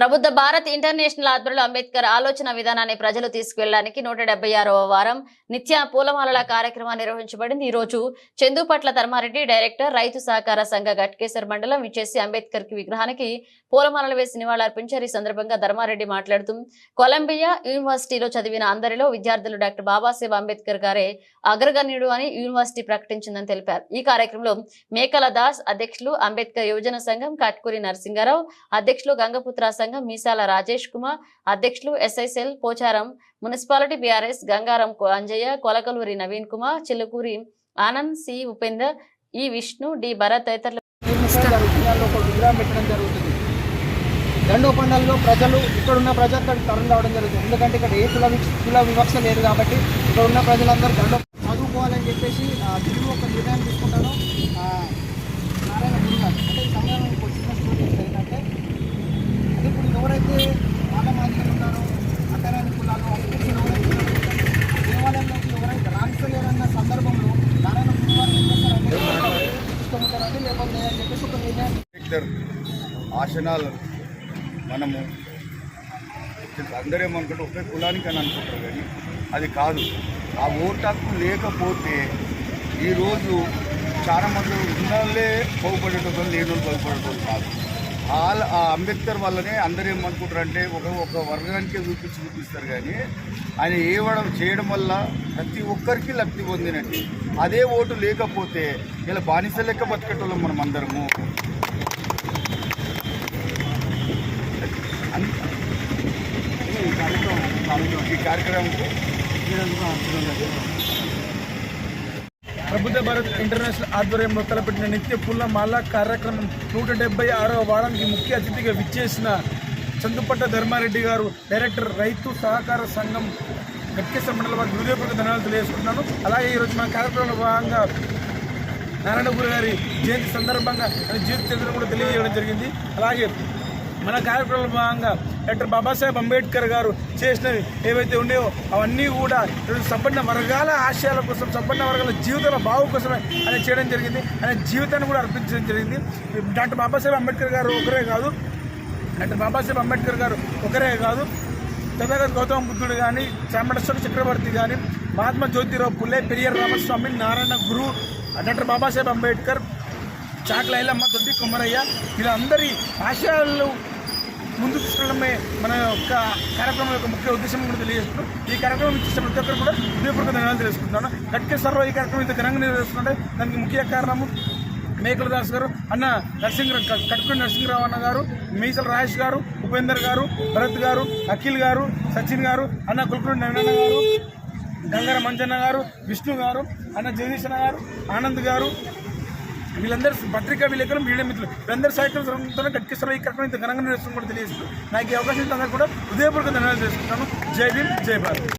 Prabuddha Bharat international ఆధ్వర్యంలో అంబేద్కర్ ఆలోచన విధానాన్ని ప్రజలు తీసుకెళ్ళడానికి నూట ఆరవ వారం నిత్య పూలమాలల కార్యక్రమం నిర్వహించబడింది. ఈ రోజు చందుపట్ల ధర్మారెడ్డి డైరెక్టర్ రైతు సహకార సంఘ గట్కేసర్ మండలం విచ్చేసి అంబేద్కర్కి విగ్రహానికి పూలమాలలు వేసి నివాళులర్పించారు ఈ సందర్భంగా ధర్మారెడ్డి మాట్లాడుతూ కొలంబియా యూనివర్సిటీలో చదివిన అందరిలో విద్యార్థులు డాక్టర్ బాబాసాహెబ్ అంబేద్కర్ గారే అగ్రగణ్యుడు అని యూనివర్సిటీ ప్రకటించిందని తెలిపారు. ఈ కార్యక్రమంలో మేకల దాస్ అధ్యక్షులు అంబేద్కర్ యువజన సంఘం కాట్కూరి నరసింహారావు అధ్యక్షులు గంగపుత్ర సంఘం మీసాల రాజేష్ కుమార్ అధ్యక్షులు ఎస్ఐసెల్ Pocharam municipality BRS Gangaram Anjaiah Kolakaluri Naveen Kumar Chilukuri Anand C Upender E Vishnu D Bharat తదితరులు. రెండో పండుగలో విగ్రహం పెట్టడం జరుగుతుంది. ప్రజలు ఇక్కడ ఉన్న ప్రజలు అక్కడ తరలి రావడం జరుగుతుంది. ఎందుకంటే ఇక్కడ ఏ కుల కుల వివక్ష లేదు కాబట్టి ఇక్కడ ఉన్న ప్రజలందరూ దండ చదువుకోవాలని చెప్పేసి తిరిగి ఒక నిర్ణయం తీసుకుంటారు ఆ, నారాయణ గురు గారు అంటే ఈ సమయంలో మీకు వచ్చిన స్టోరీ ఏంటంటే అంటే ఇప్పుడు ఎవరైతే మానవాధికారులు ఉన్నారో అక్కరాని కులాలు అభివృద్ధి ఎవరైతే ఉన్నారో, దేవాలయంలోకి ఎవరైతే రాణిస్తలేరన్న సందర్భంలో నారాయణ గురు గారు ఏం చేస్తారంటే తీసుకుంటారంటే లేకపోతే లేదని చెప్పేసి ఒక నిర్ణయం అంబేద్కర్ ఆసనాలు మనము అందరూ ఏమనుకుంటే ఒకే కులానికి అని అనుకుంటారు కానీ అది కాదు. ఆ ఓటు హక్కు లేకపోతే ఈరోజు చాలా మంది ఉన్నోళ్ళే బాగుపడేటోళ్ళు లేని వాళ్ళు బాగుపడేటోళ్ళు కాదు. వాళ్ళ ఆ అంబేద్కర్ వల్లనే అందరూ ఏమనుకుంటారు అంటే ఒక ఒక వర్గానికే చూపించి చూపిస్తారు కానీ ఆయన ఏవడం చేయడం వల్ల ప్రతి ఒక్కరికి లబ్ధి పొందినట్టు. అదే ఓటు లేకపోతే ఇలా బానిస లెక్క బతికేటోళ్ళం మనం అందరము అన్- ఈ కార్యక్రమంకు ప్రబుద్ధ భారత్ ఇంటర్నేషనల్ ఆధ్వర్యంలో తలపెట్టిన నిత్య పుల్ల మాల కార్యక్రమం నూట డెబ్బై ఆరవ వారానికి ముఖ్య అతిథిగా విచ్చేసిన చందుపట్ట ధర్మారెడ్డి గారు డైరెక్టర్ రైతు సహకార సంఘం గట్కేశ మండల వారికి హృదయపూర్వక ధనాలు తెలియజేసుకుంటున్నాను. అలాగే ఈరోజు మన కార్యక్రమంలో భాగంగా నారాయణపూర్ గారి జయంతి సందర్భంగా జీవిత చంద్ర కూడా తెలియజేయడం జరిగింది. అలాగే మన కార్యక్రమంలో భాగంగా డాక్టర్ బాబాసాహెబ్ అంబేద్కర్ గారు చేసినవి ఏవైతే ఉన్నాయో అవన్నీ కూడా సంపన్న వర్గాల ఆశయాల కోసం సంపన్న వర్గాల జీవితాల బావు కోసమే ఆయన చేయడం జరిగింది. ఆయన జీవితాన్ని కూడా అర్పించడం జరిగింది. డాక్టర్ బాబాసాహెబ్ అంబేద్కర్ గారు ఒకరే కాదు. డాక్టర్ బాబాసాహెబ్ అంబేద్కర్ గారు ఒకరే కాదు. తథాగత గౌతమ బుద్ధుడు కానీ చామడేశ్వర చక్రవర్తి కానీ మహాత్మా జ్యోతిరావు పుల్లే పెరియర్ రామస్వామి నారాయణ గురు డాక్టర్ బాబాసాహెబ్ అంబేద్కర్ చాకల దొడ్డి కుమ్మరయ్య వీళ్ళందరి ఆశయాలు ముందుకు తీసుకెళ్ళడమే మన యొక్క కార్యక్రమం యొక్క ముఖ్య ఉద్దేశం కూడా తెలియజేస్తున్నాం ఈ కార్యక్రమం ఇచ్చిన ప్రతి ఒక్కరు కూడా హృదయపూర్వక ధన్యవాదాలు తెలుసుకుంటున్నాను. గట్కేశ్వరరావు ఈ కార్యక్రమం ఇంత ఘనంగా నిర్వహిస్తుంటే దానికి ముఖ్య కారణము మేకల దాస్ గారు అన్న నర్సింగ్ కట్టుకుని నరసింహరావు అన్న గారు మీసల రాజేష్ గారు ఉపేందర్ గారు భరత్ గారు అఖిల్ గారు సచిన్ గారు అన్న కుల్కుడి నారాయణ గారు గంగార మంజన్న గారు విష్ణు గారు అన్న జగదీశన గారు ఆనంద్ గారు వీళ్ళందరూ పత్రికా విలేకరులు మీడియా మిత్రులు. వీళ్ళందరూ సాయంత్రం కట్టిస్తారు ఈ కార్యక్రమం ఇంత ఘనంగా నిర్వహిస్తుంది కూడా తెలియజేస్తూ నాకు ఈ అవకాశం ఇచ్చినందుకు కూడా హృదయపూర్వక ధన్యవాదాలు చేసుకుంటాను జై భీమ్ జై భారత్.